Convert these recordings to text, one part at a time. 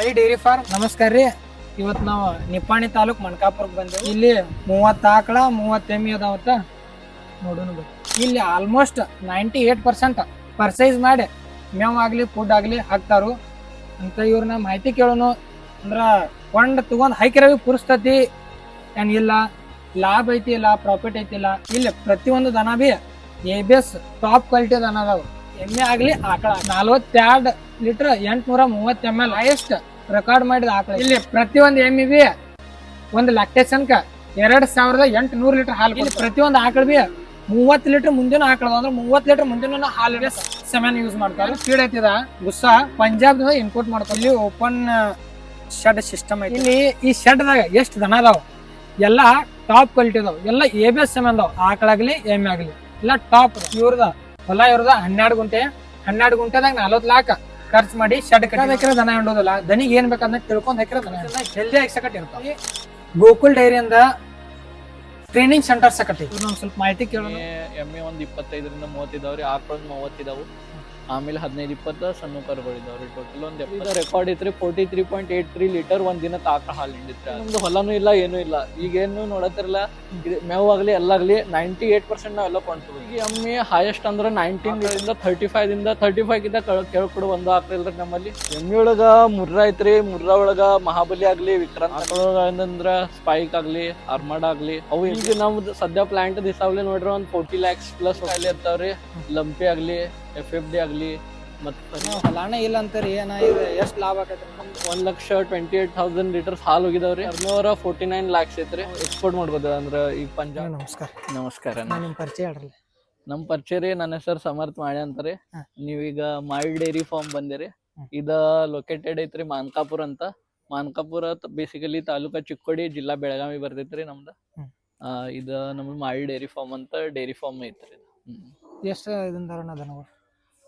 Mali dairy farm, ನಮಸ್ಕಾರ ರೀ. ಇವತ್ತು ನಾವು ನಿಪ್ಪಾಣಿ ತಾಲೂಕ್ ಮಣಕಾಪುರಕ್ಕೆ ಬಂದೆವು. ಇಲ್ಲಿ ಮೂವತ್ತು ಆಕಳ, ಮೂವತ್ತು ಎಮ್ಮಿ ಅದಾವತ್ತ ನೋಡೋಣ ಇಲ್ಲಿ ಆಲ್ಮೋಸ್ಟ್ ನೈಂಟಿ ಏಟ್ ಪರ್ಸೆಂಟ್ ಪರ್ಸೈಸ್ ಮಾಡಿ ಮೇವ್ ಆಗಲಿ ಫುಡ್ ಆಗಲಿ ಹಾಕ್ತಾರು. ಅಂತ ಇವ್ರನ್ನ ಮಾಹಿತಿ ಕೇಳೋನು ಅಂದ್ರೆ ಕೊಂಡ್ ತಗೊಂಡ್ ಹೈಕಿರವಿ ಪುರಿಸ್ತತಿ ಏನ್ ಇಲ್ಲ, ಲಾಭ ಐತಿ ಇಲ್ಲ ಪ್ರಾಫಿಟ್ ಐತಿ ಇಲ್ಲ. ಇಲ್ಲಿ, ಪ್ರತಿಯೊಂದು ದನ B A B S top quality ದನ ಅದಾವ. ಎಮ್ಮೆ ಆಗಲಿ ಆಕಳ. ನಲ್ವತ್ತೆರಡು ಲೀಟರ್ ಎಂಟುನೂರ ಮೂವತ್ತು ಎಂ ಎಲ್ ಹೈಯೆಸ್ಟ್ ರೆಕಾರ್ಡ್ ಮಾಡಿದ ಆಕಳ. ಇಲ್ಲಿ ಪ್ರತಿಯೊಂದು ಎಮ್ಮಿ ಬಿ ಒಂದು ಲ್ಯಾಕ್ಟೇಷನ್ಕ ಎರಡ್ ಸಾವಿರದ ಎಂಟು ನೂರು ಲೀಟರ್ ಹಾಲು ಇಲ್ಲಿ ಪ್ರತಿಯೊಂದು ಆಕಳ ಬಿ ಮೂವತ್ತು ಲೀಟರ್ ಮುಂದಿನ ಆಕಳ ಅಂದ್ರೆ ಮೂವತ್ತು ಲೀಟರ್ ಮುಂದಿನ ಹಾಲು ಸೆಮೆನ್ ಯೂಸ್ ಮಾಡ್ತಾರೆ. ಫೀಡ್ ಐತಿದ ಗುಸ್ಸ ಪಂಜಾಬ್ ಇಂಪೋರ್ಟ್ ಮಾಡ್ತಾರೆ. ಇಲ್ಲಿ ಓಪನ್ ಶೆಡ್ ಸಿಸ್ಟಮ್ ಐತಿ. ಇಲ್ಲಿ ಈ ಶೆಡ್ ದಾಗ ಎಷ್ಟು ದನ ಅದಾವ? ಎಲ್ಲ ಟಾಪ್ ಕ್ವಾಲಿಟಿ ಅದಾವ. ಎಲ್ಲ ಎ ಬಿ ಎಸ್ ಸೆಮೆನ್ ಅದಾವ. ಆಕಳಾಗ್ಲಿ ಎಮ್ಮೆ ಆಗ್ಲಿ. ಎಲ್ಲ ಟಾಪ್ ಇವ್ರದ ಹೊಲ ಇವ್ರದ ಹನ್ನೆರಡು ಗುಂಟೆ. ಹನ್ನೆರಡು ಗುಂಟೆದಾಗ ನಲ್ವತ್ತು ಲಾಖ. ಖರ್ಚು ಮಾಡಿ ಶೆಡ್ ಕಟ್ಟಿದ್ರೆ ದನ ಹಿಂಡೋದಿಲ್ಲ ದನಿಗೆ ಏನ್ ಬೇಕಂದ್ರೆ ತಿಳ್ಕೊಂಡು ಹಾಕಿರೋ ದನ ಹೆಲ್ದಿ ಆಗಿ ಸಕಟ್ ಇರ್ತಾವ ಗೋಕುಲ್ ಡೈರಿ ಅಂದ ಟ್ರೈನಿಂಗ್ ಸೆಂಟರ್ ಸಕಟ್ ಒಂದ್ ಸ್ವಲ್ಪ ಮಾಹಿತಿ ಕೇಳೋಣ. ಎಮ್ಮೆ ಒಂದ್ ಇಪ್ಪತ್ತೈದರಿಂದ ಮೂವತ್ತಿದಾವ್ರಿ ಆಕಳ ಮೂವತ್ತಿದಾವು ಆಮೇಲೆ ಹದಿನೈದು ಇಪ್ಪತ್ತು ಸಣ್ಣ ಕರುಗಳು ಇದಾವ್ರಿ ಟೋಟಲ್ ಒಂದು. ಎಪ್ಪತ್ತು ರೆಕಾರ್ಡ್ ಇತ್ತು forty three point eight three litre ಒಂದ್ ದಿನ ಆಕಳ ಹಾಲು ಹಿಂಡಿತ್ರಿ ನಮ್ದು ಹೊಲನೂ ಇಲ್ಲ ಏನೂ ಇಲ್ಲ. ಈಗೇನು ನೋಡತ್ತಿರಲ್ಲ ಇದು ಮೇವು ಆಗ್ಲಿ ಎಲ್ಲಾಗ್ಲಿ ನೈಂಟಿ ಏಟ್ ಪರ್ಸೆಂಟ್ ನಾವೆಲ್ಲ ಕೊಂಡ್ತೀವಿ. ಈಗ ಎಮ್ಮೆ ಹೈಯೆಸ್ಟ್ ಅಂದ್ರೆ ನೈನ್ಟೀನ್ ಇಂದ ತರ್ಟಿ ಫೈವ್ ಇಂದ ತರ್ಟಿ ಫೈವ್ ಗಿಂತ ಕೇಳ್ಕೊಡು ಒಂದು ಆಕಳ ಇಲ್ರಿ ನಮ್ಮಲ್ಲಿ. ಎಮ್ಮೆ ಒಳಗ ಮುರ್ರಾ ಐತ್ರಿ. ಮುರ್ರಾ ಒಳಗ ಮಹಾಬಲಿ ಆಗ್ಲಿ ವಿಕ್ರಾಂತ್ ಅಂದ್ರ ಸ್ಪೈಕ್ ಆಗ್ಲಿ ಅರ್ಮಡ್ ಆಗ್ಲಿ ಅವು ಈಗ ನಮ್ದು ಸದ್ಯ ಪ್ಲಾಂಟ್ ದಿಸಾವ್ಲಿ ನೋಡ್ರಿ ಒಂದ್ ಫೋರ್ಟಿ ಲ್ಯಾಕ್ಸ್ ಪ್ಲಸ್ ಇರ್ತಾವ್ರಿ. ಲಂಪಿ ಆಗ್ಲಿ ಎಫ್ ಎಫ್ ಡಿ ಆಗ್ಲಿ ಮತ್ತು ಹೊಲಾನ ಇಲ್ಲ ಅಂತಾರೆ ಏನ ಇದು ಎಷ್ಟು ಲಾಭ ಆಗತ್ತೆ ಒಂದು lakh twenty eight thousand litres ಹಾಲು ಹೋಗಿದಾವ್ರಿ ಟರ್ನೋವರ್ ಫೋರ್ಟಿ ನೈನ್ ಲ್ಯಾಕ್ಸ್ ಐತ್ರಿ. ಎಕ್ಸ್ಪೋರ್ಟ್ ಮಾಡ್ಬೋದು ಅಂದ್ರೆ ಈಗ ಪಂಜಾಬ್ ನಮಸ್ಕಾರ. ನಮಸ್ಕಾರ ನಾನು ನಿಮ್ ಪರಿಚಯ ಹೇಳ್ರಲ್ಲ ನಮ್ಮ ಪರಿಚಯ ರೀ ನನ್ನ ಹೆಸರು ಸಮರ್ಥ ಮಾಳೆ ಅಂತಾರೆ. ನೀವೀಗ ಮಾಲ್ ಡೈರಿ ಫಾರ್ಮ್ ಬಂದಿರಿ. ಇದ ಲೊಕೇಟೆಡ್ ಐತ್ರಿ ಮಾನ್ಕಾಪುರ್ ಅಂತ. ಮಾನ್ಕಾಪುರ ಬೇಸಿಕಲಿ ತಾಲೂಕಾ ಚಿಕ್ಕೋಡಿ ಜಿಲ್ಲಾ ಬೆಳಗಾವಿ ಬರ್ತೈತ್ರಿ ನಮ್ದು. ಇದ ನಮ್ದು ಮಾಲ್ ಡೈರಿ ಫಾರ್ಮ್ ಅಂತ ಡೈರಿ ಫಾರ್ಮ್ ಐತ್ರಿ. ಎಷ್ಟು ಇದನ್ನ ದನಗಳು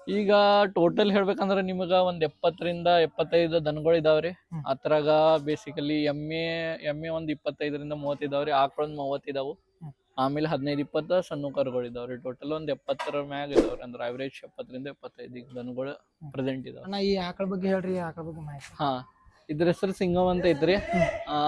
ಈಗ ಟೋಟಲ್ ಹೇಳ್ಬೇಕಂದ್ರ ನಿಮಗ ಒಂದ್ ಎಪ್ಪತ್ತರಿಂದ ಎಪ್ಪತ್ತೈದು ದನಗಳು ಇದಾವ್ರಿ. ಅದ್ರಾಗ ಬೇಸಿಕಲಿ ಎಮ್ಮೆ ಎಮ್ಮೆ ಒಂದ್ ಇಪ್ಪತ್ತೈದರಿಂದ ಮೂವತ್ತ್ ಇದಾವ್ರಿ. ಆಕಳ ಒಂದ್ ಮೂವತ್ತ್ ಇದಾವು. ಆಮೇಲೆ ಹದಿನೈದು ಇಪ್ಪತ್ತ ಸಣ್ಣ ಕರುಗಳು ಇದಾವ್ರಿ. ಟೋಟಲ್ ಒಂದ್ ಎಪ್ಪತ್ತರ ಮ್ಯಾಗ ಇದಾವ್ರಿ. ಅಂದ್ರೆ ಅವರೇಜ್ ಎಪ್ಪತ್ತರಿಂದ ಎಪ್ಪತ್ತೈದು ದನಗಳು ಪ್ರೆಸೆಂಟ್ ಇದಾವ. ಈ ಆಕಳ ಬಗ್ಗೆ ಹೇಳ್ರಿ ಆಕಳ ಬಗ್ಗೆ ಮಾಹಿತಿ. ಹಾ. ಇದ್ರ ಹೆಸರು ಸಿಂಗಮ್ ಅಂತ ಐತ್ರಿ. ಆ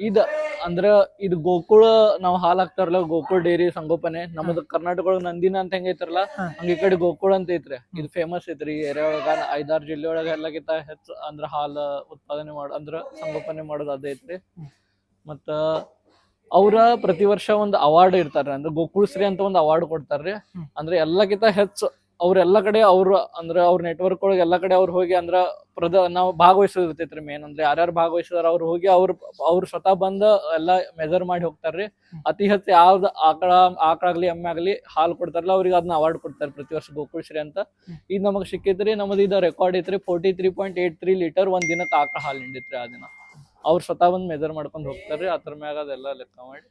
ಇದ ಅಂದ್ರ ಇದು ಗೋಕುಳ ನಾವ್ ಹಾಲ್ ಹಾಕ್ತಾರಲ್ಲ ಗೋಕುಳ ಡೈರಿ ಸಂಗೋಪನೆ ನಮ್ದ ಕರ್ನಾಟಕ ಒಳಗ ನಂದಿನ ಅಂತ ಹೆಂಗ್ ಐತ್ರಲ್ಲ ಹಂಗ ಈ ಕಡೆ ಗೋಕುಳ ಅಂತ ಐತ್ರಿ. ಇದು ಫೇಮಸ್ ಐತ್ರಿ ಈ ಏರಿಯಾ ಒಳಗ ಐದಾರು ಜಿಲ್ಲೆ ಒಳಗ ಎಲ್ಲಕ್ಕಿಂತ ಹೆಚ್ಚು ಅಂದ್ರ ಹಾಲ್ ಉತ್ಪಾದನೆ ಮಾಡ ಅಂದ್ರ ಸಂಗೋಪನೆ ಮಾಡೋದು ಅದೇ ಐತ್ರಿ. ಮತ್ತ ಅವ್ರ ಪ್ರತಿ ವರ್ಷ ಒಂದು ಅವಾರ್ಡ್ ಇರ್ತಾರ ಅಂದ್ರೆ ಗೋಕುಳಶ್ರೀ ಅಂತ ಒಂದು ಅವಾರ್ಡ್ ಕೊಡ್ತಾರ್ರಿ. ಅಂದ್ರೆ ಎಲ್ಲಕ್ಕಿಂತ ಹೆಚ್ಚು ಅವ್ರ ಎಲ್ಲಾ ಕಡೆ ಅವ್ರ ಅಂದ್ರ ಅವ್ರ ನೆಟ್ವರ್ಕ್ ಒಳಗೆ ಎಲ್ಲ ಕಡೆ ಅವ್ರು ಹೋಗಿ ಅಂದ್ರ ಪ್ರದ ನಾವು ಭಾಗವಹಿಸೋದು ಇರ್ತೈತ್ರಿ ಮೇನ್ ಅಂದ್ರೆ ಯಾರ್ಯಾರು ಭಾಗವಹಿಸಿದಾರ ಅವ್ರು ಹೋಗಿ ಅವ್ರ ಅವ್ರು ಸ್ವತಃ ಬಂದು ಎಲ್ಲಾ ಮೆಜರ್ ಮಾಡಿ ಹೋಗ್ತಾರ್ರಿ. ಅತಿ ಹೆಚ್ಚು ಯಾವ್ದು ಆಕಳ ಆಕಳಾಗ್ಲಿ ಎಮ್ಮೆ ಆಗ್ಲಿ ಹಾಲು ಕೊಡ್ತಾರಲ್ಲ ಅವ್ರಿಗೆ ಅದನ್ನ ಅವಾರ್ಡ್ ಕೊಡ್ತಾರೆ ಪ್ರತಿ ವರ್ಷ ಗೋಕುಳಶ್ರೀ ಅಂತ. ಇದು ಈಗ ನಮಗ್ ಸಿಕ್ಕಿತ್ರಿ ನಮ್ದು ಇದು ರೆಕಾರ್ಡ್ ಐತ್ರಿ forty three point eight three litre ಒಂದ್ ದಿನಕ್ಕೆ ಆಕಳ ಹಾಲು ಹಿಂಡಿತ್ರಿ ಆ ದಿನ. ಅವ್ರು ಸ್ವತಃ ಬಂದ್ ಮೆಜರ್ ಮಾಡ್ಕೊಂಡ್ ಹೋಗ್ತಾರ್ರಿ ಅದ್ರ ಮ್ಯಾಗ ಅದೆಲ್ಲ ಲೆಕ್ಕ ಮಾಡಿ.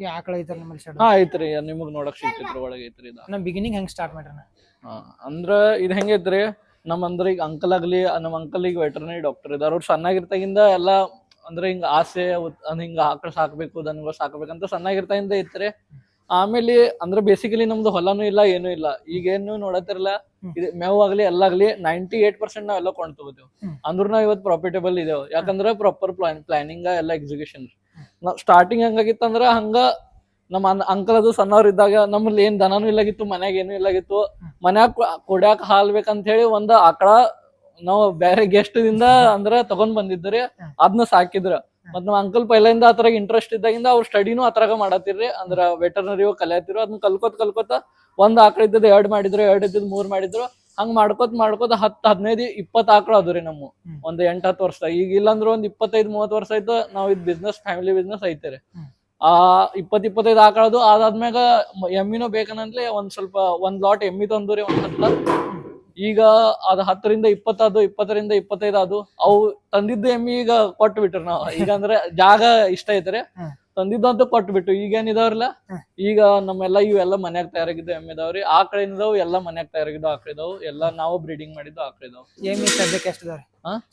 ಈ ಆಕಳ ಐತ್ರ ನಿಮ್ಮಲ್ಲಿ ಶೆಡ್ ಹಾ ಐತ್ರಿ. ನಿಮಗ್ ನೋಡಕ್ ಸಿಕ್ತಿತ್ರಿ ಒಳಗೆ ಐತ್ರಿ ಇದು. ನಮ್ಮ ಬಿಗಿನಿಂಗ್ ಹೆಂಗ್ ಸ್ಟಾರ್ಟ್ ಮಾಡ್ರಣ ಹಾ, ಅಂದ್ರ ಇದ್ ಹೆಂಗೈತ್ರಿ ನಮ್ಮ ಅಂದ್ರ ಈಗ ಅಂಕಲ್ ಆಗ್ಲಿ ನಮ್ ಅಂಕಲ್ ಈಗ ವೆಟರ್ನರಿ ಡಾಕ್ಟರ್ ಇದಾರ. ಅವ್ರು ಸಣ್ಣಾಗಿರ್ತಾಗಿಂದ ಎಲ್ಲಾ ಅಂದ್ರೆ ಹಿಂಗ ಆಸೆ ಉತ್- ಹಿಂಗ ಆಕಳ ಸಾಕ್ಬೇಕು ದನಗಳು ಸಾಕ್ಬೇಕಂತ ಸಣ್ಣಾಗಿರ್ತಾಗಿಂದ ಐತ್ರಿ. ಆಮೇಲೆ ಅಂದ್ರೆ ಬೇಸಿಕಲಿ ನಮ್ದು ಹೊಲನೂ ಇಲ್ಲ ಏನೂ ಇಲ್ಲ. ಈಗೇನು ನೋಡತ್ತಿರಲ್ಲ. ಇದು ಮೇವು ಆಗ್ಲಿ ಎಲ್ಲಾಗ್ಲಿ ನೈಂಟಿ ಏಟ್ ಪರ್ಸೆಂಟ್ ನಾವೆಲ್ಲ ಕೊಂಡ್ ತಗೋತೀವಿ. ಹ್ಮ್. ಅಂದ್ರ ನಾವ್ ಇವತ್ತು ಪ್ರಾಫಿಟೇಬಲ್ ಇದೇವ್. ಯಾಕಂದ್ರ ಪ್ರಾಪರ್ ಪ್ಲಾನ್ ಪ್ಲಾನಿಂಗ್ ಎಲ್ಲ ಎಕ್ಸಿಕ್ಯೂಷನ್ ನಾವ್ ಸ್ಟಾರ್ಟಿಂಗ್ ಹೆಂಗಾಗಿತ್ತಂದ್ರ ಹಂಗ ನಮ್ಮ ಅಂಕಲ್ ಅದು ಸಣ್ಣವ್ರ ಇದ್ದಾಗ ನಮ್ಮಲ್ಲಿ ಏನ್ ದನನೂ ಇಲ್ಲಾಗಿತ್ತು, ಮನ್ಯಾಗ ಏನು ಇಲ್ಲಾಗಿತ್ತು. ಮನ್ಯಾಗ ಕೊಡ್ಯಾಕ ಹಾಲ್ ಬೇಕಂತ ಹೇಳಿ ಒಂದ್ ಆಕಳ ನಾವು ಬೇರೆ ಗೆಸ್ಟ್ ದಿಂದ ಅಂದ್ರ ತಗೊಂಡ್ ಬಂದಿದ್ರಿ. ಅದನ್ನ ಸಾಕಿದ್ರ. ಮತ್ ನಮ್ಮ ಅಂಕಲ್ ಪೈಲಿಂದ ಆತರ ಇಂಟ್ರೆಸ್ಟ್ ಇದ್ದಾಗಿಂದ ಅವ್ರ ಸ್ಟಡಿನೂ ಅದ್ರಾಗ ಮಾಡತ್ತಿರ್ರಿ ಅಂದ್ರ ವೆಟರ್ನರಿ ಕಲಿಯತ್ತಿರು ಅದನ್ನ ಕಲ್ಕೋತ್ ಕಲ್ಕೋತ ಒಂದ್ ಆಕಳ ಇದ್ದದ ಎರಡ್ ಮಾಡಿದ್ರು, ಎರಡ್ ಇದ್ದದ್ ಮೂರ್ ಮಾಡಿದ್ರು. ಹಂಗ್ ಮಾಡ್ಕೋತ ಮಾಡ್ಕೋತ ಹತ್ತು ಹದಿನೈದು ಇಪ್ಪತ್ ಆಕಳ ಅದ್ರಿ ನಮ್ಮ. ಒಂದು ಎಂಟ್ ಹತ್ತು ವರ್ಷ. ಈಗ ಇಲ್ಲಾಂದ್ರ ಒಂದ್ ಇಪ್ಪತ್ತೈದ್ ಮೂವತ್ ವರ್ಷ ಆಯ್ತು ನಾವ್ ಇದ್ ಬಿಸ್ನೆಸ್ ಫ್ಯಾಮಿಲಿ ಬಿಸ್ನೆಸ್ ಐತೆ. ಆ ಇಪ್ಪತ್ ಇಪ್ಪತ್ತೈದು ಆಕಳದು ಅದಾದ್ಮ್ಯಾಗ ಎಮ್ಮಿನೂ ಬೇಕನ್ನಂತ್ಲೆ ಒಂದ್ ಸ್ವಲ್ಪ ಒಂದ್ ಲಾಟ್ ಎಮ್ಮಿ ತಂದ್ರಿ ಒಂದ್ ಹತ್ತ ಈಗ ಅದ್ ಹತ್ತರಿಂದ ಇಪ್ಪತ್ತದು ಇಪ್ಪತ್ತರಿಂದ ಇಪ್ಪತ್ತೈದು ಅದು ಅವು ತಂದಿದ್ದು ಎಮ್ಮಿ ಈಗ ಕೊಟ್ಟು ಬಿಟ್ರಿ ನಾವ್. ಈಗ ಅಂದ್ರೆ ಜಾಗ ಇಷ್ಟ ಐತ್ರಿ. ತಂದಿದ್ದಂತೂ ಕೊಟ್ಟು ಬಿಟ್ಟು ಈಗ ಏನಿದಾವ್ರಲ್ಲ. ಈಗ ನಮ್ಮೆಲ್ಲ ಇವೆಲ್ಲ ಮನ್ಯಾಗ ತಯಾರಾಗಿದ್ದು ಎಮ್ಮೆ ಇದಾವ್ರಿ ಆಕಳ ಇದಾವ್ ಎಲ್ಲ ಮನ್ಯಾಗ ತಯಾರಾಗಿದ್ದು ಆಕಳ ಇದಾವ್. ಎಲ್ಲ ನಾವು ಬ್ರೀಡಿಂಗ್ ಮಾಡಿದ್ದು ಆಕಳ ಇದಾವ್. ಎಮ್ಮಿ ಸದ್ಯಕ್ಕೆ ಎಷ್ಟು ಇದಾವ್ರಿ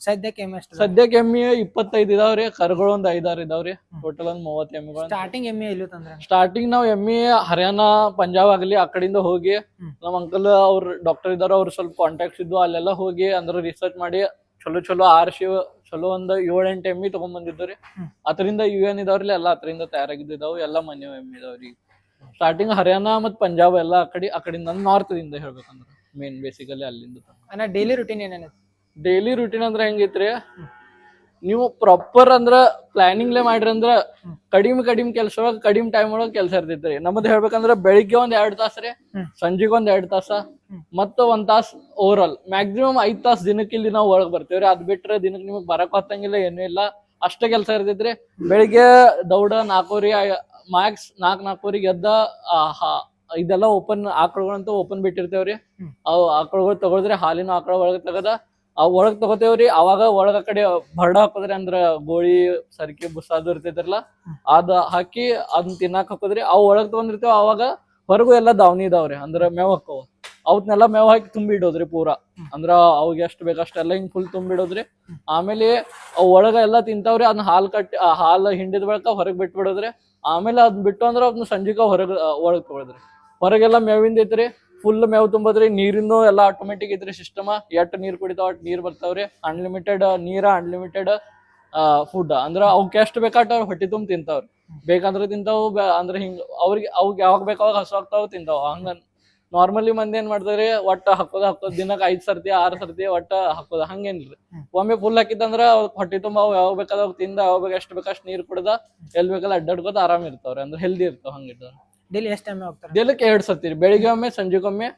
ಸದ್ಯಕ್ಕೆ ಎಮ್ಮಿ ಎಷ್ಟು ಸದ್ಯಕ್ಕೆ ಎಮ್ಮಿ ಇಪ್ಪತ್ತೈದು ಇದಾವ್ರಿ. ಕರುಗಳು ಒಂದ್ ಐದಾರು ಇದಾವ್ರಿ. ಟೋಟಲ್ ಒಂದ್ ಮೂವತ್ ಎಮ್ಮಿಗಳು ಸ್ಟಾರ್ಟಿಂಗ್ ಎಮ್ಮಿ ಇಲ್ಲ ತಂದ್ರ ಸ್ಟಾರ್ಟಿಂಗ್ ನಾವ್ ಎಮ್ಮಿ ಹರಿಯಾಣ ಪಂಜಾಬ್ ಆಗ್ಲಿ ಆ ಕಡೆಯಿಂದ ಹೋಗಿ. ನಮ್ ಅಂಕಲ್ ಅವ್ರ ಡಾಕ್ಟರ್ ಇದಾರ ಅವ್ರ ಸ್ವಲ್ಪ ಕಾಂಟ್ಯಾಕ್ಟ್ಸ್ ಇದ್ದು ಅಲ್ಲೆಲ್ಲ ಹೋಗಿ ಅಂದ್ರೆ ರಿಸರ್ಚ್ ಮಾಡಿ ಚಲೋ ಚಲೋ ಆರ್ಸಿ ಚಲೋ ಒಂದ್ ಏಳ್ ಎಂಟು ಎಮ್ಮಿ ತಗೊಂಡ್ ಬಂದಿದ್ದು ರೀ. ಅದರಿಂದ ಯು ಎನ್ ಇದಾವ್ರಿ ಎಲ್ಲ ಅದರಿಂದ ತಯಾರಾಗಿದ್ದಾವು ಎಲ್ಲ ಮನೆ ಎಮ್ಮಿ ಇದಾವ್ರಿ. ಸ್ಟಾರ್ಟಿಂಗ್ ಹರಿಯಾಣ ಮತ್ ಪಂಜಾಬ್ ಎಲ್ಲಾ ಆ ಕಡೆ ಆ ಕಡೆಯಿಂದ ನಾರ್ತ್ ದಿಂದ ಹೇಳ್ಬೇಕಂದ್ರ ಮೇನ್ ಬೇಸಿಕಲಿ ಅಲ್ಲಿಂದ ಡೈಲಿ ರುಟೀನ್ ಏನೇನೈತಿ ಡೈಲಿ ರೂಟೀನ್ ಅಂದ್ರ ಹೆಂಗೈತ್ರಿ? ನೀವು ಪ್ರಾಪರ್ ಅಂದ್ರ ಪ್ಲಾನಿಂಗ್ಲೆ ಮಾಡ್ರಿ ಅಂದ್ರ ಕಡಿಮೆ ಕಡಿಮೆ ಕೆಲಸ ಒಳಗ ಕಡಿಮೆ ಟೈಮ್ ಒಳಗ ಕೆಲಸ ಇರ್ತೈತ್ರಿ. ನಮ್ದು ಹೇಳ್ಬೇಕಂದ್ರ ಬೆಳಿಗ್ಗೆ ಒಂದ್ ಎರಡ್ ತಾಸ ರೀ. ಸಂಜೆಗ್ ಒಂದ್ ಎರಡ್ ತಾಸ ಮತ್ತ ಒಂದ್ ತಾಸ್ ಓವರ್ ಆಲ್ ಮ್ಯಾಕ್ಸಿಮಮ್ ಐದ್ ತಾಸ್ ದಿನಕ್ಕೆ ಇಲ್ಲಿ ನಾವು ಒಳಗ್ ಬರ್ತೇವ್ರಿ. ಅದ್ ಬಿಟ್ರೆ ದಿನಕ್ಕೆ ನಿಮಗ್ ಬರಕ್ ಹೊತ್ತಂಗಿಲ್ಲ ಏನೂ ಇಲ್ಲ. ಅಷ್ಟೇ ಕೆಲಸ ಇರ್ತೈತ್ರಿ. ಬೆಳಿಗ್ಗೆ ದೌಡ ನಾಲ್ಕೂರಿ ಮ್ಯಾಕ್ಸ್ ನಾಲ್ಕ್ ನಾಲ್ಕೂರಿಗೆ ಎದ್ದ ಇದೆಲ್ಲ ಓಪನ್ ಆಕಳುಗಳಂತೂ ಓಪನ್ ಬಿಟ್ಟಿರ್ತೇವ್ರಿ. ಅವು ಆಕಳುಗಳು ತಗೊಳ್ದ್ರೆ ಹಾಲಿನ ಆಕಳ ಒಳಗ್ ತೆಗದ ಅವ್ ಒಳಗ್ ತಗೋತೇವ್ರಿ, ಅವಾಗ ಒಳಗ ಕಡೆ ಬರ್ಡ ಹಾಕೋದ್ರಿ ಅಂದ್ರ ಗೋಳಿ, ಸರ್ಕಿ, ಬುಸ್ ಅದು ಇರ್ತೈತ್ರಲ್ಲ ಅದ ಹಾಕಿ ಅದನ್ನ ತಿನ್ನಾಕ್ ಹಾಕೋದ್ರಿ, ಅವ್ ಒಳಗ್ ತಗೊಂಡಿರ್ತೇವ, ಅವಾಗ ಹೊರಗು ಎಲ್ಲಾ ದಾವಣಿ ಇದಾವ್ರಿ, ಅಂದ್ರ ಮೇವ್ ಹಾಕೋ ಅವತ್ನೆಲ್ಲ ಮೇವ್ ಹಾಕಿ ತುಂಬಿಡೋದ್ರಿ ಪೂರಾ, ಅಂದ್ರ ಅವಾಗ ಎಷ್ಟ್ ಬೇಕ್ ಅಷ್ಟೆಲ್ಲ ಹಿಂಗ್ ಫುಲ್ ತುಂಬಿಡೋದ್ರಿ ಆಮೇಲೆ ಅವ್ ಒಳಗ ಎಲ್ಲಾ ತಿಂತಾವ್ರಿ ಅದನ್ನ ಹಾಲ್ ಕಟ್ಟಿ ಹಾಲ್ ಹಿಂಡಿದ ಬಳಿಕ ಹೊರಗ್ ಬಿಟ್ಬಿಡೋದ್ರಿ, ಆಮೇಲೆ ಅದನ್ನ ಬಿಟ್ಟು ಅಂದ್ರ ಅದನ್ನ ಸಂಜಿಕ ಹೊರಗ್ ಒಳಗ್ ತಗೊಳದ್ರಿ. ಹೊರಗೆಲ್ಲ ಮೇವಿಂದ ಐತ್ರಿ ಫುಲ್ ಮೇವ್ ತುಂಬದ್ರಿ ನೀರಿನೂ ಎಲ್ಲ ಆಟೋಮೆಟಿಕ್ ಐತ್ರಿ ಸಿಸ್ಟಮ್ ಎಟ್ ನೀರ್ ಕುಡಿತಾವ, ಅಟ್ ನೀರು ಬರ್ತಾವ್ರಿ. ಅನ್ಲಿಮಿಟೆಡ್ ನೀರ ಅನ್ಲಿಮಿಟೆಡ್ ಫುಡ್ ಅಂದ್ರ ಅವ್ಕೆ ಎಷ್ಟು ಬೇಕಾಟ ಅವ್ರು ಹೊಟ್ಟಿ ತುಂಬ ತಿಂತಾವ್ರಿ. ಬೇಕಂದ್ರೆ ತಿಂತಾವು ಅಂದ್ರೆ ಹಿಂಗ್ ಅವ್ರಿಗೆ, ಅವ್ಗೆ ಯಾವಾಗ ಬೇಕಾವಾಗ ಹಸು ತಿಂತಾವ. ಹಂಗ ನಾರ್ಮಲಿ ಮಂದಿ ಏನ್ ಮಾಡ್ತಾರೆ, ಒಟ್ಟ ಹಾಕೋದ ಹಾಕೋದ್ ದಿನಕ್ಕೆ ಐದ್ ಸರ್ತಿ, ಆರ್ ಸರ್ತಿ ಒಟ್ಟ ಹಾಕೋದ ಹಂಗೇನಿಲ್ರಿ ಒಮ್ಮೆ ಫುಲ್ ಹಾಕಿದಂದ್ರ ಅವ್ರ ಹೊಟ್ಟಿ ತುಂಬ, ಅವ್ ಯಾವಾಗ ಬೇಕಾದಾಗ ತಿಂದ, ಯಾವಾಗ ಬೇಕು ಎಷ್ಟ್ ಬೇಕಷ್ಟ್ ನೀರ್ ಕುಡ್ದ, ಎಲ್ ಬೇಕಲ್ಲ ಅಡ್ಡಾಡ್ಕೋತ ಆರಾಮ್ ಇರ್ತಾವ್ರಿ. ಅಂದ್ರೆ ಹೆಲ್ದಿ ಇರ್ತಾವ ಹಂಗಿರ್ತಾವ. ಡೈಲಿ ಎಷ್ಟು ಟೈಮ್ ಹೋಗ್ತಾರೆ? ದಿನಕ್ಕೆ ಎರಡ್ ಸತಿ ರೀ. ಬೆಳಿಗ್ಗೆ ಒಮ್ಮೆ ಸಂಜೆಗೊಮ್ಮೆ.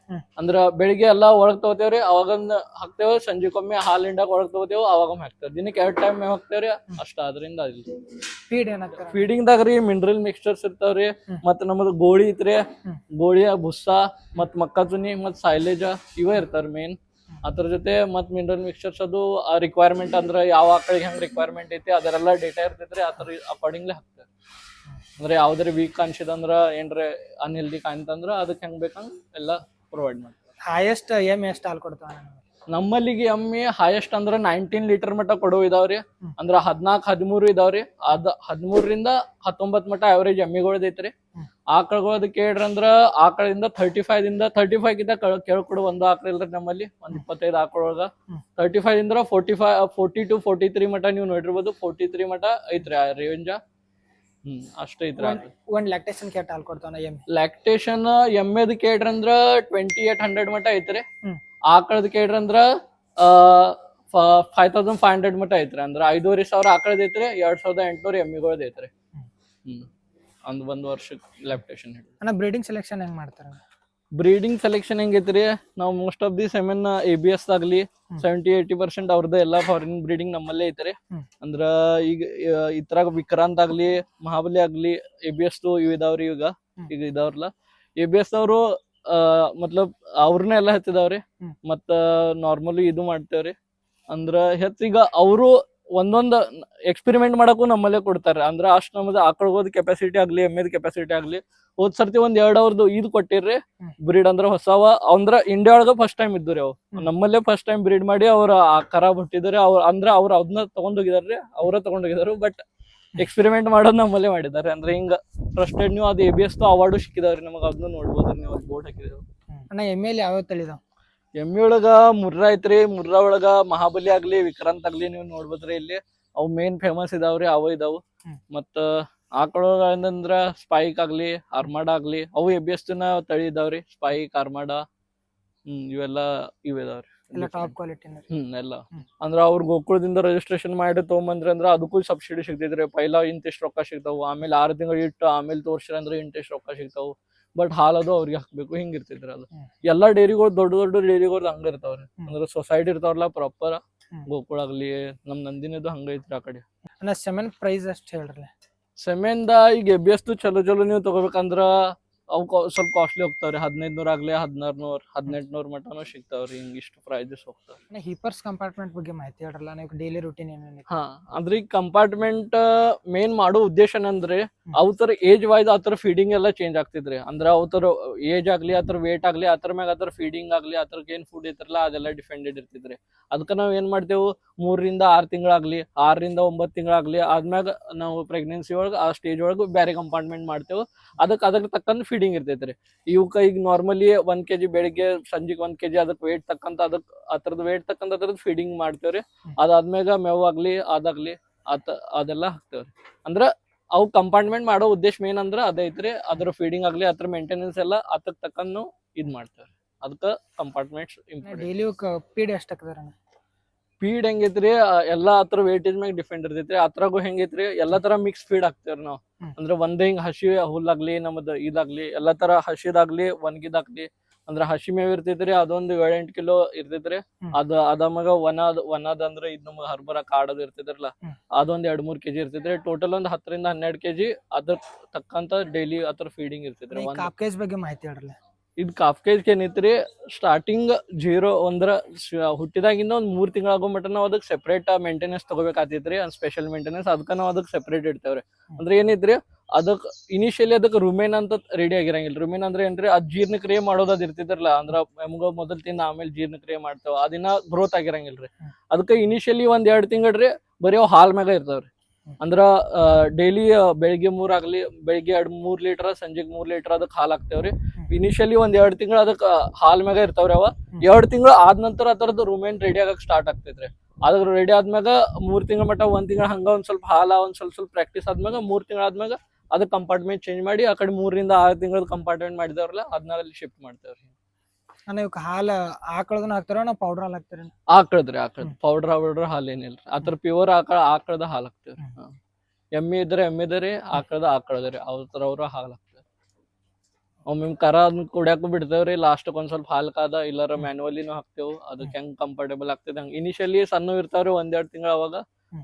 ಅಂದ್ರ ಬೆಳಿಗ್ಗೆ ಎಲ್ಲಾ ಒಳಗ್ ತಗೋತೇವ್ರಿ ಅವಾಗನ್ನ ಹಾಕ್ತೇವ ಸಂಜೆಗೊಮ್ಮೆ ಹಾಲ್ ಹಿಂಡಾಕ್ ಒಳಗ್ ತಗೋತೇವ್ ಅವಾಗೊಮ್ಮೆ ಹಾಕ್ತೇವ್. ದಿನಕ್ಕೆ ಎರಡ್ ಟೈಮ್ ಹಾಕ್ತೇವ್ರಿ ಅಷ್ಟ ಅದರಿಂದ ಅದಿಲ್ಲ ಫೀಡ್ ಏನಾಗ್ತಾರೆ ಫೀಡಿಂಗ್ ದಾಗ ರೀ ಮಿನರಲ್ ಮಿಕ್ಸ್ಚರ್ಸ್ ಇರ್ತಾವ್ರಿ ಮತ್ತ್ ನಮ್ಮದು ಗೋಳಿ ಐತ್ರಿ ಗೋಳಿಯ ಗೋಳಿ ಬುಸ್ಸ ಮತ್ ಮಕ್ಕಚುನಿ ಮತ್ತ್ ಸೈಲೇಜ ಇವ ಇರ್ತಾರೆ ಮೇನ್ ಅದ್ರ ಜೊತೆ ಮತ್ತ್ ಮಿನರಲ್ ಮಿಕ್ಸ್ಚರ್ಸ್ ಅದು ರಿಕ್ವೈರ್ಮೆಂಟ್ ಅಂದ್ರ ಯಾವ ಆಕಳಿಗೆ ಹೆಂಗ್ ರಿಕ್ವೈರ್ಮೆಂಟ್ ಐತಿ ಅದರೆಲ್ಲ ಡೇಟಾ ಇರ್ತೈತ್ರಿ ಅದ್ರ ಅಕಾರ್ಡಿಂಗ್ಲಿ ಹಾಕ್ತೇವೆ. ಅಂದ್ರೆ ಯಾವ್ದಾರ ವೀಕ್ ಕಾಣಿಸಿದಂದ್ರ ಏನ್ರ ಅನ್ಹೆಲ್ದಿ ಕಾಣ್ತಂದ್ರ ಅದಕ್ಕೆ ಹೆಂಗ್ ಬೇಕಂಗ್ ಎಲ್ಲ ಪ್ರೊವೈಡ್ ಮಾಡ್ತಾರೆ. ಹೈಯೆಸ್ಟ್ ಎಂ ಎಷ್ಟು ಹಾಲು ಕೊಡ್ತಾವ ನಮ್ಮಲ್ಲಿಗೆ ಎಮ್ಮಿ ಹೈಯೆಸ್ಟ್ ಅಂದ್ರ ನೈನ್ಟೀನ್ ಲೀಟರ್ ಮಟ್ಟ ಕೊಡೋ ಇದಾವ್ರಿ. ಅಂದ್ರ ಹದ್ನಾಕ್ ಹದಿಮೂರು ಇದಾವ್ರಿ. ಅದ್ ಹದಿಮೂರರಿಂದ ಹತ್ತೊಂಬತ್ ಮಟ್ಟ ಅವರೇಜ್ ಎಮ್ಮಿಗಳ್ ಐತ್ರಿ. ಕೇಳ್ರಂದ್ರ ಆಕಳಗಳದ್ ಕೇಳ್ರಿ ಅಂದ್ರ ಆಕಳಿಂದ ತರ್ಟಿ ಫೈವ್ ದಿಂದ ತರ್ಟಿ ಫೈವ್ ಗಿಂತ ಕೇಳ್ಕೊಡು ಒಂದು ಆಕಳ ಇಲ್ರಿ ನಮ್ಮಲ್ಲಿ. ಒಂದ್ ಇಪ್ಪತ್ತೈದು ಆಕಳೊಳಗ ಒಳಗ. Thirty five Indra forty five forty two forty three ಮಟ್ಟ ನೀವು ನೋಡಿರ್ಬೋದು. ಫೋರ್ಟಿ ತ್ರೀ ಮಟ್ಟ ಐತ್ರಿ ಆ ರೇಂಜ ಅಷ್ಟ ಇದ್ರ ಒಂದ್ ಲ್ಯಾಕ್ಟೇಷನ್ ಕೆಟ್ಟ ಹಾಲ್ ಕೊಡ್ತಾನ ಎಮ್ಮೆ. ಲ್ಯಾಕ್ಟೇಷನ್ ಎಮ್ಮೆದ್ ಕೇಳ್ರಿ ಅಂದ್ರ ಟ್ವೆಂಟಿ ಏಟ್ ಹಂಡ್ರೆಡ್ ಮಟ ಐತ್ರಿ. ಆಕಳದ್ ಕೇಳ್ರಿ ಅಂದ್ರ ಫೈವ್ ತೌಸಂಡ್ ಫೈವ್ ಹಂಡ್ರೆಡ್ ಮಟ್ಟ ಐತ್ರಿ. ಅಂದ್ರ ಐದೂವರೆ ಸಾವಿರ ಆಕಳದ್ ಐತ್ರಿ ಎರಡ್ ಸಾವಿರದ ಎಂಟ್ನೂರ ಎಮ್ಮಿಗಳದ್ ಐತ್ರಿ. ಹ್ಮ್. ಒಂದ್ ಒಂದ್ ವರ್ಷಕ್ಕೆ ಲ್ಯಾಕ್ಟೇಷನ್ ಅಣ್ಣ ಬ್ರೀಡಿಂಗ್ ಸೆಲೆಕ್ಷನ್ ಹೆಂಗ್ ಮಾಡ್ತಾರೆ ಬ್ರೀಡಿಂಗ್ ಸೆಲೆಕ್ಷನ್ ಹೆಂಗೈತ್ರಿ ನಾವು most of the semen A B S ಆಗ್ಲಿ. ಸೆವೆಂಟಿ ಏಯ್ಟಿ ಪರ್ಸೆಂಟ್ ಅವ್ರದ್ದು ಎಲ್ಲಾ ಫಾರಿನ್ ಬ್ರೀಡಿಂಗ್ ನಮ್ಮಲ್ಲೇ ಐತ್ರಿ. ಅಂದ್ರ ಈಗ ಇತ್ರಾಗ ವಿಕ್ರಾಂತ್ ಆಗ್ಲಿ ಮಹಾಬಲಿ ಆಗ್ಲಿ ಎ ಬಿ ಎಸ್ ಇವ್ ಇದಾವ್ರಿ ಈಗ. ಈಗ ಇದಾವ್ರಲ್ಲ ಎ ಬಿ ಎಸ್ ಅವರು ಮತ್ಲಬ್ ಅವ್ರನ್ನ ಎಲ್ಲ ಹತ್ತಿದಾವ್ರಿ. ಮತ್ತ ನಾರ್ಮಲಿ ಇದು ಮಾಡ್ತೇವ್ರಿ ಅಂದ್ರ ಹೆಚ್ಚೀಗ ಅವರು ಒಂದೊಂದ್ ಎಕ್ಸ್ಪೆರಿಮೆಂಟ್ ಮಾಡಕ್ಕೂ ನಮ್ಮಲ್ಲೇ ಕೊಡ್ತಾರೆ. ಅಂದ್ರ ಆಶ್ರಮದ ನಮ್ದು ಆಕಳಗೋದ್ ಕೆಪಾಸಿಟಿ ಆಗ್ಲಿ ಎಮ್ಮೆದ್ ಕೆಪಾಸಿಟಿ ಆಗ್ಲಿ ಹೋದ್ ಸರ್ತಿ ಒಂದ್ ಎರಡ್ ಅವ್ರದ್ದು ಇದು ಕೊಟ್ಟಿರ್ರಿ. ಬ್ರೀಡ್ ಅಂದ್ರ ಹೊಸವ ಅಂದ್ರ ಇಂಡಿಯಾ ಒಳಗ ಫಸ್ಟ್ ಟೈಮ್ ಇದ್ದು ರೀ ಹ್ಮ್. ನಮ್ಮಲ್ಲೇ ಫಸ್ಟ್ ಟೈಮ್ ಬ್ರೀಡ್ ಮಾಡಿ ಅವ್ರ ಆ ಕರ ಬಿಟ್ಟಿದ್ದಾರೆ. ಅವ್ರ ಅಂದ್ರ ಅವ್ರ ಅದನ್ನ ತಗೊಂಡೋಗಿದಾರ್ರಿ ಅವ್ರ ತಗೊಂಡೋಗಿದಾರು ಬಟ್ ಎಕ್ಸ್ಪೆರಿಮೆಂಟ್ ಮಾಡೋದ್ ನಮ್ಮಲ್ಲೇ ಮಾಡಿದ್ದಾರೆ. ಅಂದ್ರೆ ಹಿಂಗ ಟ್ರಸ್ಟೆಡ್ ನೀವು ಅದು ಎ ಬಿ ಎಸ್ ಅವಾರ್ಡು ಸಿಕ್ಕಿದಾವ್ರಿ ನಮಗ ಅದನ್ನ ನೋಡ್ಬೋದು ನೀವು ಬೋರ್ಡ್ ಹಾಕಿದ್ರು. ಅಣ್ಣ ಎಮ್ಮೆಲಿ ಯಾವ್ಯಾವ ತಳಿದಾವ? ಎಮ್ಮಿ ಒಳಗ ಮುರ್ರಾ ಐತ್ರಿ ಮುರ್ರಾ ಒಳಗ ಮಹಾಬಲಿ ಆಗ್ಲಿ ವಿಕ್ರಾಂತ್ ಆಗ್ಲಿ ನೀವು ನೋಡ್ಬೋದ್ರಿ ಇಲ್ಲಿ. ಅವು ಮೇನ್ ಫೇಮಸ್ ಇದಾವ್ರಿ ಅವ ಇದಾವು. ಮತ್ತ ಮತ್ತ ಆಕಳಂದ್ರ ಸ್ಪೈಕ್ ಆಗ್ಲಿ ಅರ್ಮಾಡ ಆಗ್ಲಿ ಅವು ಎ ಬಿ ಎಸ್ ತಳಿ ಇದಾವ್ರಿ ಸ್ಪೈಕ್ ಅರ್ಮಾಡ ಹ್ಮ್ ಇವೆಲ್ಲ ಇವ್ ಇದಾವ್ರಿ. ಟಾಪ್ ಕ್ವಾಲಿಟಿ ಹ್ಮ್ ಎಲ್ಲ. ಅಂದ್ರ ಅವ್ರ ಗೋಕುಳದಿಂದ ರಿಜಿಸ್ಟ್ರೇಷನ್ ಮಾಡಿ ತಗೊಂಬಂದ್ರಿ ಅಂದ್ರ ಅದಕ್ಕೂ ಸಬ್ಸಿಡಿ ಸಿಗ್ತೈತ್ರಿ. ಪೈಲ ಇಂತಿಷ್ಟು ರೊಕ್ಕ ಸಿಗ್ತಾವು. ಆಮೇಲೆ ಆರ್ ತಿಂಗಳು ಇಟ್ಟು ಆಮೇಲೆ ತೋರ್ಸ್ರಿ ಅಂದ್ರ ಇಂತಿಷ್ಟು ರೊಕ್ಕ ಸಿಗ್ತಾವು. ಬಟ್ ಹಾಲದು ಅವ್ರಿಗೆ ಹಾಕ್ಬೇಕು ಹಿಂಗ್ ಇರ್ತಿದ್ರ ಅದು. ಎಲ್ಲಾ ಡೈರಿಗಳು ದೊಡ್ಡ ದೊಡ್ಡ ಡೈರಿಗಳು ಹಂಗ ಇರ್ತಾವ್ರಿ. ಅಂದ್ರೆ ಸೊಸೈಟಿ ಇರ್ತಾವ್ರಲ್ಲ ಪ್ರಾಪರ್. ಗೋಕುಳ ಆಗ್ಲಿ ನಮ್ ನಂದಿನದು ಹಂಗ ಐತ್ರಿ ಆ ಕಡೆ. ಅಣ್ಣ ಸೆಮೆನ್ ಪ್ರೈಸ್ ಅಷ್ಟು ಹೇಳ್ರಿ ಸೆಮೆನ್ದ ಈಗ ಎ ಬಿ ಎಸ್ ಚಲೋ ಚಲೋ ನೀವು ತಗೋಬೇಕಂದ್ರ ಅವು ಸ್ವಲ್ಪ ಕಾಸ್ಟ್ಲಿ ಹೋಗ್ತಾವ್ರಿ. ಹದಿನೈದು ನೂರ ಆಗ್ಲಿ ಹದಿನಾರು ನೂರ್ ಹದಿನೆಂಟು ನೂರ್ ಮಟನು ಸಿಗ್ತಾವ್ರಿ. ಹಿಂಗ ಇಷ್ಟು ಪ್ರೈಸಸ್ ಹೋಗ್ತಾವ್ರಿ ಹೀಪರ್ಸ್ ಕಂಪಾರ್ಟ್ಮೆಂಟ್ ಬಗ್ಗೆ ಮಾಹಿತಿ ಹೇಳ್ರಲ್ಲ ನೀವು ಡೈಲಿ ರೂಟೀನ್ ಏನೇನು ಹಾ ಅಂದ್ರೆ ಈಗ ಕಂಪಾರ್ಟ್ಮೆಂಟ್ ಮೇನ್ ಮಾಡೋ ಉದ್ದೇಶ ಏನಂದ್ರೆ ಅವತರ ಏಜ್ ವೈಸ್ ಆತರ ಫೀಡಿಂಗ್ ಎಲ್ಲ ಚೇಂಜ್ ಆಗ್ತಿದ್ರಿ. ಅಂದ್ರೆ ಅವತರ ಏಜ್ ಆಗ್ಲಿ ಆತರ ವೇಟ್ ಆಗ್ಲಿ ಅದ್ರ ಮ್ಯಾಗ ಅದ್ರ ಫೀಡಿಂಗ್ ಆಗ್ಲಿ ಅದ್ರ ಏನ್ ಫುಡ್ ಇರ್ತಾರಲ್ಲ ಅದೆಲ್ಲ ಡಿಫೆಂಡೆಡ್ ಇರ್ತಿದ್ರಿ. ಅದಕ್ಕೆ ನಾವು ಏನ್ ಮಾಡ್ತೇವೆ ಮೂರರಿಂದ ಆರ್ ತಿಂಗಳಾಗ್ಲಿ ಆರರಿಂದ ಒಂಬತ್ ತಿಂಗಳಾಗ್ಲಿ ಆದ್ಮ್ಯಾಗ ನಾವು ಪ್ರೆಗ್ನೆನ್ಸಿ ಒಳಗ ಆ ಸ್ಟೇಜ್ ಒಳಗ ಬೇರೆ ಕಂಪಾರ್ಟ್ಮೆಂಟ್ ಮಾಡ್ತೇವೆ. ಅದಕ್ಕೆ ಅದಕ್ಕೆ ತಕ್ಕಂತ ಫೀಡಿಂಗ್ ಇರ್ತೈತ್ರಿ ಇವಕ್ಕ ಈಗ ನಾರ್ಮಲಿ ಒಂದ್ ಕೆಜಿ ಬೆಳಿಗ್ಗೆ ಸಂಜೆಗೆ ಒಂದ್ ಕೆಜಿ ಅದಕ್ಕೆ ವೇಟ್ ತಕ್ಕಂತ ಅದಕ್ ಅದ್ರದ್ ವೇಟ್ ತಕ್ಕಂತ ಅದ್ರದ್ದು ಫೀಡಿಂಗ್ ಮಾಡ್ತೇವ್ರಿ. ಅದಾದ್ಮ್ಯಾಗ ಮೇವ್ ಆಗ್ಲಿ ಅದಾಗ್ಲಿ ಆತ ಅದೆಲ್ಲ ಹಾಕ್ತೇವ್ರಿ ಅಂದ್ರ ಅವು ಕಂಪಾರ್ಟ್ಮೆಂಟ್ ಮಾಡೋ ಉದ್ದೇಶ ಮೇನ್ ಅಂದ್ರ ಅದೈತ್ರಿ ಅದರ ಫೀಡಿಂಗ್ ಆಗ್ಲಿ ಅದ್ರ ಮೇಂಟೆನೆನ್ಸ್ ಎಲ್ಲ ಅದಕ್ಕೆ ತಕ್ಕನ್ನು ಇದ್ ಮಾಡ್ತೇವ್ರಿ ಅದಕ್ಕ ಕಂಪಾರ್ಟ್ಮೆಂಟ್ಸ್ ಇಂಪಾರ್ಟೆಂಟ್ ಡೈಲಿ ಪೀಡ್ ಎಷ್ಟ್ ಹಾಕ್ತಾರ ಫೀಡ್ ಹೆಂಗೈತ್ರಿ ಎಲ್ಲಾ ಹತ್ರ ವೇಟೇಜ್ ಮ್ಯಾಗ ಡಿಫೆಂಡ್ ಇರ್ತೈತ್ರಿ. ಅತ್ರಾಗೂ ಹೆಂಗೈತ್ರಿ ಎಲ್ಲಾ ತರ ಮಿಕ್ಸ್ ಫೀಡ್ ಹಾಕ್ತೇವ್ರಿ ನಾವ್. ಅಂದ್ರೆ ಒಂದ್ ಹಿಂಗ್ ಹಸಿ ಹುಲ್ಲಾಗ್ಲಿ ನಮ್ದು ಇದಾಗ್ಲಿ ಎಲ್ಲಾ ತರ ಹಸಿದಾಗ್ಲಿ ಒಣಗಿದಾಗ್ಲಿ ಅಂದ್ರ ಹಸಿ ಮೇವ್ ಇರ್ತೈತ್ರಿ ಅದೊಂದು ಏಳ್ ಎಂಟ್ ಕಿಲೋ ಇರ್ತೈತ್ರಿ. ಅದ ಅದ ಮಗ ಒನದ್ ಒನದ್ ಅಂದ್ರ ಇದ್ ನಮ್ಗ ಹರ್ಬರ ಕಾಡದ್ ಇರ್ತೈತ್ರಲ್ಲ. ಅದೊಂದ್ ಎರಡ್ ಮೂರ್ ಕೆಜಿ ಇರ್ತೈತ್ರಿ. ಟೋಟಲ್ ಒಂದ್ ಹತ್ತರಿಂದ ಹನ್ನೆರಡ್ ಕೆಜಿ ಅದ್ರ ತಕ್ಕಂತ ಡೈಲಿ ಅದ್ರ ಫೀಡಿಂಗ್ ಇರ್ತೈತ್ರಿ. ಬಗ್ಗೆ ಮಾಹಿತಿ ಹೇಳ್ರಲ್ಲ ಇದ್ ಕಾಫ್ಕೇಜ್ ರೀ ಸ್ಟಾರ್ಟಿಂಗ್ ಜೀರೋ ಅಂದ್ರೆ ಹುಟ್ಟಿದಾಗಿಂದ ಒಂದು ಮೂರು ತಿಂಗಳಾಗೋ ಮಟ್ಟ ನಾವು ಅದಕ್ಕೆ ಸೆಪರೇಟ್ ಮೇಂಟೆನೆನ್ಸ್ ತಗೋಬೇಕಾಗ್ತೈತ್ರಿ ಒಂದ್ ಸ್ಪೆಷಲ್ ಮೇಂಟೆನೆನ್ಸ್ ಅದಕ್ಕ ನಾವು ಅದಕ್ಕೆ ಸೆಪರೇಟ್ ಇಡ್ತೇವ್ರಿ. ಅಂದ್ರೆ ಏನೈತ್ರಿ? ಅದಕ್ಕೆ ಇನಿಷಿಯಲಿ ಅದಕ್ಕೆ ರುಮೇನ್ ಅಂತ ರೆಡಿ ಆಗಿರಂಗಿಲ್ಲ ರುಮೇನ್ ಅಂದ್ರೆ ಏನ್ರಿ? ಅದ್ ಜೀರ್ಣಕ್ರಿಯೆ ಅದು ಇರ್ತಿದ್ರಲ್ಲ ಅಂದ್ರೆ ನಮ್ಗೆ ಮೊದಲು ತಿಂದ ಆಮೇಲೆ ಜೀರ್ಣಕ್ರಿಯೆ ಮಾಡ್ತೇವೆ ಅದಿನ ಗ್ರೋತ್ ಆಗಿರಂಗಿಲ್ಲ ರೀ ಅದಕ್ಕೆ ಇನಿಷಿಯಲಿ ಒಂದ್ ಎರಡ್ ತಿಂಗಳ್ರಿ ಬರೀ ಅವ್ ಹಾಲ್ ಮ್ಯಾಗ ಇರ್ತಾವ್ರಿ. ಅಂದ್ರ ಡೈಲಿ ಬೆಳಿಗ್ಗೆ ಮೂರ್ ಆಗ್ಲಿ ಬೆಳಿಗ್ಗೆ ಎರಡ್ ಮೂರ್ ಲೀಟರ್ ಸಂಜೆಗ್ ಮೂರ್ ಲೀಟರ್ ಅದಕ್ಕೆ ಹಾಲ್ ಹಾಕ್ತೇವ್ರಿ ಇನಿಷಿಯಲಿ ಒಂದ್ ಎರಡ್ ತಿಂಗಳ ಅದಕ್ಕ ಹಾಲ್ ಮ್ಯಾಗ ಇರ್ತಾವ್ರಿ ಅವ. ಎರಡ್ ತಿಂಗಳ ಆದ ನಂತರ ಅದರದ್ದು ರೂಮೇನ್ ರೆಡಿ ಆಗಕ್ ಸ್ಟಾರ್ಟ್ ಆಗ್ತೈತ್ರಿ. ಅದ್ರ ರೆಡಿ ಆದ್ಮ್ಯಾಗ ಮೂರ್ ತಿಂಗಳ ಮಟ್ಟ ಒಂದ್ ತಿಂಗಳ ಹಂಗ ಒಂದ್ ಸ್ವಲ್ಪ ಹಾಲ ಒಂದ್ ಸ್ವಲ್ಪ ಸ್ವಲ್ಪ ಪ್ರಾಕ್ಟೀಸ್ ಆದ್ಮ್ಯಾಗ ಮೂರ್ ತಿಂಗಳ ಆದ್ಮ್ಯಾಗ ಅದ ಕಂಪಾರ್ಟ್ಮೆಂಟ್ ಚೇಂಜ್ ಮಾಡಿ ಆ ಕಡೆ ಮೂರರಿಂದ ಆರು ತಿಂಗಳ ಕಂಪಾರ್ಟ್ಮೆಂಟ್ ಮಾಡಿದವ್ರಲ್ಲ ಅದನ್ನ ಅಲ್ಲಿ ಶಿಫ್ಟ್ ಮಾಡ್ತೇವ್ರಿ. ಅಣ್ಣ ಇವಕ್ಕೆ ಹಾಲು ಆಕಳದನ್ನ ಹಾಕ್ತಾರ ನಾ ಪೌಡರ್ ಹಾಲು ಹಾಕ್ತಾರ ಆಕಳದ್ರಿ ಆಕಳದ್. ಹ್ಮ್. ಪೌಡರ್ ಪೌಡರ್ ಹಾಲು ಏನಿಲ್ರಿ. ಅದ್ರ ಪ್ಯೂರ್ ಆಕಳ ಆಕಳದ ಹಾಲ್ ಹಾಕ್ತೇವ್ರಿ. ಎಮ್ಮಿ ಇದ್ರೆ ಎಮ್ಮೆ ಇದ್ರೆ ಎಮ್ಮೆದರಿ ಆಕಳದ ರೀ. ಅವ್ರ ಅವ್ರ ಹಾಲ್ ಹಾಕ್ತೇವ್ರಿ. ಒಮ್ಮೆ ಕರ ಅದನ್ನ ಕುಡ್ಯಾಕು ಬಿಡ್ತೇವ್ರಿ ಲಾಸ್ಟ್ ಒಂದ್ ಸ್ವಲ್ಪ ಹಾಲ್ ಕಾದ ಇಲ್ಲಾರ ಹ್ಮ್. ಮ್ಯಾನುವಲಿನೂ ಹಾಕ್ತೇವ್. ಅದಕ್ಕೆ ಹೆಂಗ್ ಕಂಫರ್ಟೇಬಲ್ ಆಗ್ತದೆ ಹಂಗ. ಇನಿಷಿಯಲಿ ಸಣ್ಣ ಇರ್ತಾವ್ರಿ ಒಂದೆರಡು ತಿಂಗಳ ಅವಾಗ.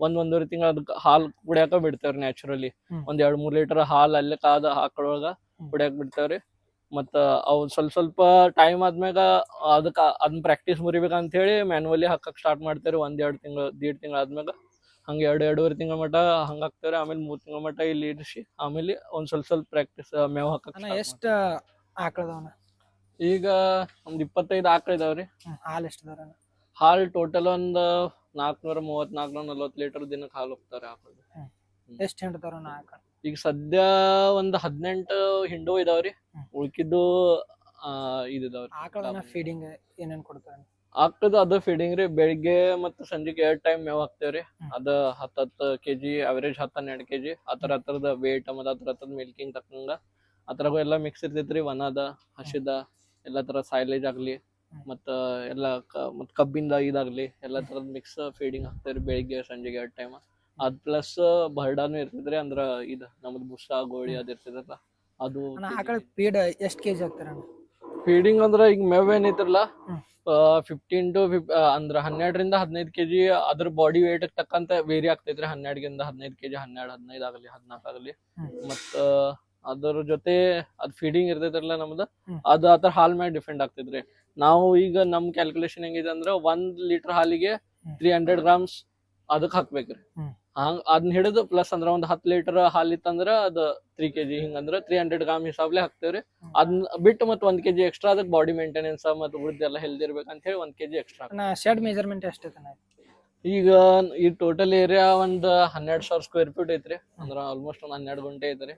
ಒಂದ್ ಒಂದೂವರೆ ತಿಂಗಳ ಅದಕ್ಕೆ ಹಾಲ್ ಕುಡಿಯಾಕ ಬಿಡ್ತೇವ್ರಿ ನ್ಯಾಚುರಲಿ. ಒಂದ್ ಎರಡ್ ಮೂರ್ ಲೀಟರ್ ಹಾಲ್ ಅಲ್ಲೇ ಕಾದ ಆಕಳೊಳಗ ಕುಡ್ಯಾಕ್ ಬಿಡ್ತೇವ್ರಿ. ಮತ್ತ ಅವ್ ಸ್ವಲ್ಪ ಸ್ವಲ್ಪ ಟೈಮ್ ಆದ್ಮ್ಯಾಗ ಅದಕ್ಕ ಅದನ್ನ ಪ್ರಾಕ್ಟೀಸ್ ಮುರಿಬೇಕಂತ ಹೇಳಿ ಮ್ಯಾನುವಲಿ ಹಾಕಕ್ ಸ್ಟಾರ್ಟ್ ಮಾಡ್ತೇವ್ರಿ. ಒಂದ್ ಎರಡ್ ತಿಂಗಳ ದೀಡ್ ತಿಂಗಳ ಆದ್ಮ್ಯಾಗ. ಹಂಗ ಎರಡ್ ಎರಡೂವರೆ ತಿಂಗಳ ಮಟ್ಟ ಹಂಗ ಹಾಕ್ತೇವ್ರಿ. ಆಮೇಲೆ ಮೂರ್ ತಿಂಗಳ ಮಟ್ಟ ಇಲ್ಲಿ ಇರಿಸಿ ಆಮೇಲೆ ಒಂದು ಸ್ವಲ್ಪ ಸ್ವಲ್ಪ ಪ್ರಾಕ್ಟೀಸ್ ಮೇವ್ ಹಾಕಕ್ಕೆ ಎಷ್ಟ ಆಕಳದವನ ಈಗ ಒಂದ್ ಇಪ್ಪತ್ತೈದು ಆಕಳ ಇದಾವ್ರಿ. ಹಾಲು ಎಷ್ಟು ಅದಾರ ಹಾಲ್ ಟೋಟಲ್ ಒಂದು ನಾಲ್ಕನೂರ ಮೂವತ್ ನಾಲ್ಕನೂರ ನಲ್ವತ್ ಲೀಟರ್ ದಿನಕ್ಕೆ ಹಾಲು ಹೋಗ್ತಾರೆ ಆಕಳದು. ಎಷ್ಟು ಹಿಂಡ್ತಾರ ಆಕಳ? ಈಗ ಸದ್ಯ ಒಂದ್ ಹದಿನೆಂಟು ಹಿಂಡು ಇದಾವ್ರಿ. ಉಳ್ಕಿದ್ದು ಆ ಇದಾವ್ರಿ. ಫೀಡಿಂಗ್ ಏನೇನ್ ಕೊಡ್ತಾರ? ಅದ ಫೀಡಿಂಗ್ ರೀ ಬೆಳಿಗ್ಗೆ ಮತ್ತ ಸಂಜೆಗೆ ಎರಡ್ ಟೈಮ್ ಮೇವ್ ಹಾಕ್ತೇವ್ರಿ. ಅದ ಹತ್ತ ಹತ್ತ ಕೆಜಿ ಅವರೇಜ್ ಹತ್ತ ಹನ್ನೆರಡು ಕೆಜಿ. ಆತರ ಹತ್ರದ ವೇಟ್ ಮತ್ತ ಅದ್ರ ಹತ್ರದ ಮಿಲ್ಕಿಂಗ್ ತಕ್ಕಂಗ. ಆತರ ಎಲ್ಲಾ ಮಿಕ್ಸ್ ಇರ್ತೈತ್ರಿ ವನದ ಹಸಿದ ಎಲ್ಲಾ ತರ ಸೈಲೇಜ್ ಆಗ್ಲಿ. ಮತ್ತ ಎಲ್ಲಾ ಮತ್ ಕಬ್ಬಿಂದ ಇದಾಗ್ಲಿ ಎಲ್ಲಾ ತರದ್ ಮಿಕ್ಸ್ ಫೀಡಿಂಗ್ ಹಾಕ್ತೇವ್ರಿ ಬೆಳಿಗ್ಗೆ ಸಂಜೆಗೆ ಎರಡ್ ಟೈಮ್ ಅದ್ ಪ್ಲಸ್ ಬರ್ಡಾನು ಇರ್ತಿದ್ರೆ ಅಂದ್ರ ಇದ ನಮ್ದು ಬುಸ ಗೋಳಿ. ಅದ್ ಇರ್ತೈತಲ್ಲ ಅದು ಅಣ್ಣ ಆಕಳ ಪೀಡ್ ಎಷ್ಟ್ ಕೆಜಿ ಹಾಕ್ತಾರ ಅಣ್ಣ ಫೀಡಿಂಗ್ ಅಂದ್ರ ಈಗ ಮೇವ್ ಏನೈತ್ರಲ್ಲ ಹ್ಮ್. ಫಿಫ್ಟೀನ್ ಟು ಅಂದ್ರ ಹನ್ನೆರಡರಿಂದ ಹದಿನೈದು ಕೆಜಿ ಅದ್ರ ಬಾಡಿ ವೇಟ್ ತಕ್ಕಂತ ವೇರಿ ಆಗ್ತೈತ್ರಿ ಹನ್ನೆರಡಿಂದ ಹದಿನೈದು ಕೆಜಿ ಹನ್ನೆರಡು ಹದಿನೈದು ಆಗಲಿ ಹದಿನಾಲ್ಕು ಆಗಲಿ ಹ್ಮ್. ಮತ್ತ ಅದ್ರ ಜೊತೆ ಅದ್ ಫೀಡಿಂಗ್ ಇರ್ತೈತ್ರಲ್ಲ ನಮ್ದು ಅದ ಅದು ಅದ್ರ ಹಾಲ್ ಮೇಲೆ ಡಿಫೆಂಡ್ ಆಗ್ತೈತ್ರಿ ನಾವು ಈಗ ನಮ್ ಕ್ಯಾಲ್ಕುಲೇಷನ್ ಹೆಂಗಿದೆ ಅಂದ್ರ ಒಂದ್ ಲೀಟರ್ ಹಾಲಿಗೆ. ತ್ರೀ ಹಂಡ್ರೆಡ್ ಗ್ರಾಮ್ಸ್ ಅದಕ್ ಹಾಕ್ಬೇಕ್ರಿ. ಹಂಗ ಅದನ್ನ ಹಿಡಿದು ಪ್ಲಸ್ ಅಂದ್ರ ಒಂದ್ ಹತ್ತು ಲೀಟರ್ ಹಾಲ್ ಇತ್ತಂದ್ರ ಅದ ತ್ರೀ ಕೆಜಿ ಹಿಂಗಂದ್ರ ತ್ರೀ ಹಂಡ್ರೆಡ್ ಗ್ರಾಮ್ ಹಿಸಾಬ್ಲೆ ಹಾಕ್ತೇವ್ರಿ. ಅದನ್ನ ಬಿಟ್ಟು ಮತ್ತೆ ಒಂದ್ ಕೆಜಿ ಎಕ್ಸ್ಟ್ರಾ ಅದಕ್ಕೆ ಬಾಡಿ ಮೇಂಟೆನೆನ್ಸ್ ಮತ್ತೆ ಉಳಿದೆಲ್ಲ ಹೆಲ್ದಿ ಇರ್ಬೇಕಂತ ಹೇಳಿ ಒಂದ್ ಕೆಜಿ ಎಕ್ಸ್ಟ್ರಾ ಶೆಡ್ ಮೆಜರ್ಮೆಂಟ್ ಎಷ್ಟು ಈಗ ಈ ಟೋಟಲ್ ಏರಿಯಾ ಒಂದ್ ಹನ್ನೆರಡ್ ಸಾವಿರ ಸ್ಕ್ವೇರ್ ಫೀಟ್ ಐತ್ರಿ. ಅಂದ್ರ ಆಲ್ಮೋಸ್ಟ್ ಒಂದ್ ಹನ್ನೆರಡ್ ಗಂಟೆ ಐತ್ರಿ.